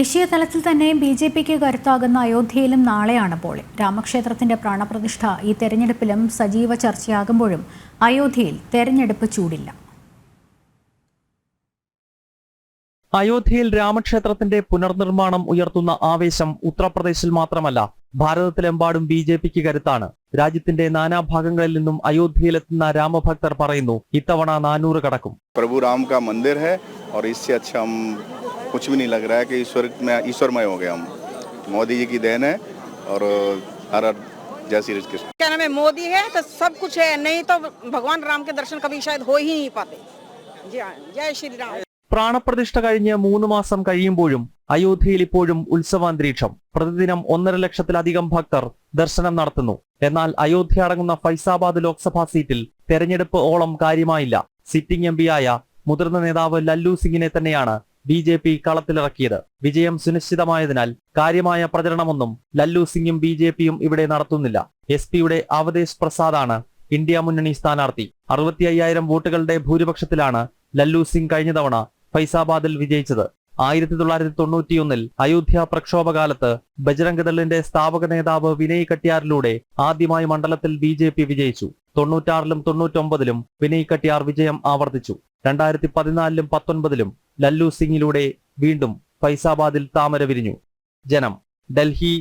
ദേശീയ തലത്തിൽ തന്നെ ബി ജെ പിക്ക് കരുത്താകുന്ന അയോധ്യയിലും നാളെയാണ് പോളിംഗ് രാമക്ഷേത്രത്തിന്റെ പ്രാണപ്രതിഷ്ഠ ഈ തെരഞ്ഞെടുപ്പിലും സജീവ ചർച്ചയാകുമ്പോഴും അയോധ്യയിൽ തെരഞ്ഞെടുപ്പ് ചൂടില്ല അയോധ്യയിൽ രാമക്ഷേത്രത്തിന്റെ പുനർനിർമ്മാണം ഉയർത്തുന്ന ആവേശം ഉത്തർപ്രദേശിൽ മാത്രമല്ല ഭാരതത്തിലെമ്പാടും ബി ജെ പിക്ക് കരുത്താണ് രാജ്യത്തിന്റെ നാനാഭാഗങ്ങളിൽ നിന്നും അയോധ്യയിലെത്തുന്ന രാമഭക്തർ പറയുന്നു ഇത്തവണ നാനൂറ് കടക്കും प्रभु राम का मंदिर है और इससे अच्छा हम कुछ भी नहीं लग रहा है कि ईश्वर में ईश्वरमय हो गए हम मोदी जी की देन है और हर हर जय श्री कृष्ण क्या नाम है मोदी है तो सब कुछ है नहीं तो भगवान राम के दर्शन कभी शायद हो ही नहीं पाते जी हाँ जय श्री राम പ്രാണപ്രതിഷ്ഠ കഴിഞ്ഞ് മൂന്ന് മാസം കഴിയുമ്പോഴും അയോധ്യയിൽ ഇപ്പോഴും ഉത്സവാന്തരീക്ഷം പ്രതിദിനം ഒന്നര ലക്ഷത്തിലധികം ഭക്തർ ദർശനം നടത്തുന്നു എന്നാൽ അയോധ്യ അടങ്ങുന്ന ഫൈസാബാദ് ലോക്സഭാ സീറ്റിൽ തെരഞ്ഞെടുപ്പ് ഓളം കാര്യമായില്ല സിറ്റിംഗ് എം പിയായ മുതിർന്ന നേതാവ് ലല്ലു സിംഗിനെ തന്നെയാണ് ബി ജെ പി കളത്തിലിറക്കിയത്. വിജയം സുനിശ്ചിതമായതിനാൽ കാര്യമായ പ്രചരണമൊന്നും ലല്ലു സിംഗും ബി ജെ പിയും ഇവിടെ നടത്തുന്നില്ല. എസ് പിയുടെ അവതേശ് പ്രസാദാണ് ഇന്ത്യ മുന്നണി സ്ഥാനാർത്ഥി. അറുപത്തി അയ്യായിരം വോട്ടുകളുടെ ഭൂരിപക്ഷത്തിലാണ് ലല്ലു സിംഗ് കഴിഞ്ഞ തവണ ഫൈസാബാദിൽ വിജയിച്ചത്. ആയിരത്തി തൊള്ളായിരത്തി തൊണ്ണൂറ്റിയൊന്നിൽ അയോധ്യ പ്രക്ഷോഭകാലത്ത് ബജരംഗദളിന്റെ സ്ഥാപക നേതാവ് വിനയ് കട്ടിയാറിലൂടെ ആദ്യമായി മണ്ഡലത്തിൽ ബി ജെ പി വിജയിച്ചു. തൊണ്ണൂറ്റാറിലും തൊണ്ണൂറ്റൊമ്പതിലും വിനയ് കട്ടിയാർ വിജയം ആവർത്തിച്ചു. രണ്ടായിരത്തി പതിനാലിലും പത്തൊൻപതിലും ലല്ലു സിംഗിലൂടെ വീണ്ടും ഫൈസാബാദിൽ താമര വിരിഞ്ഞു. ജനം ഡൽഹി.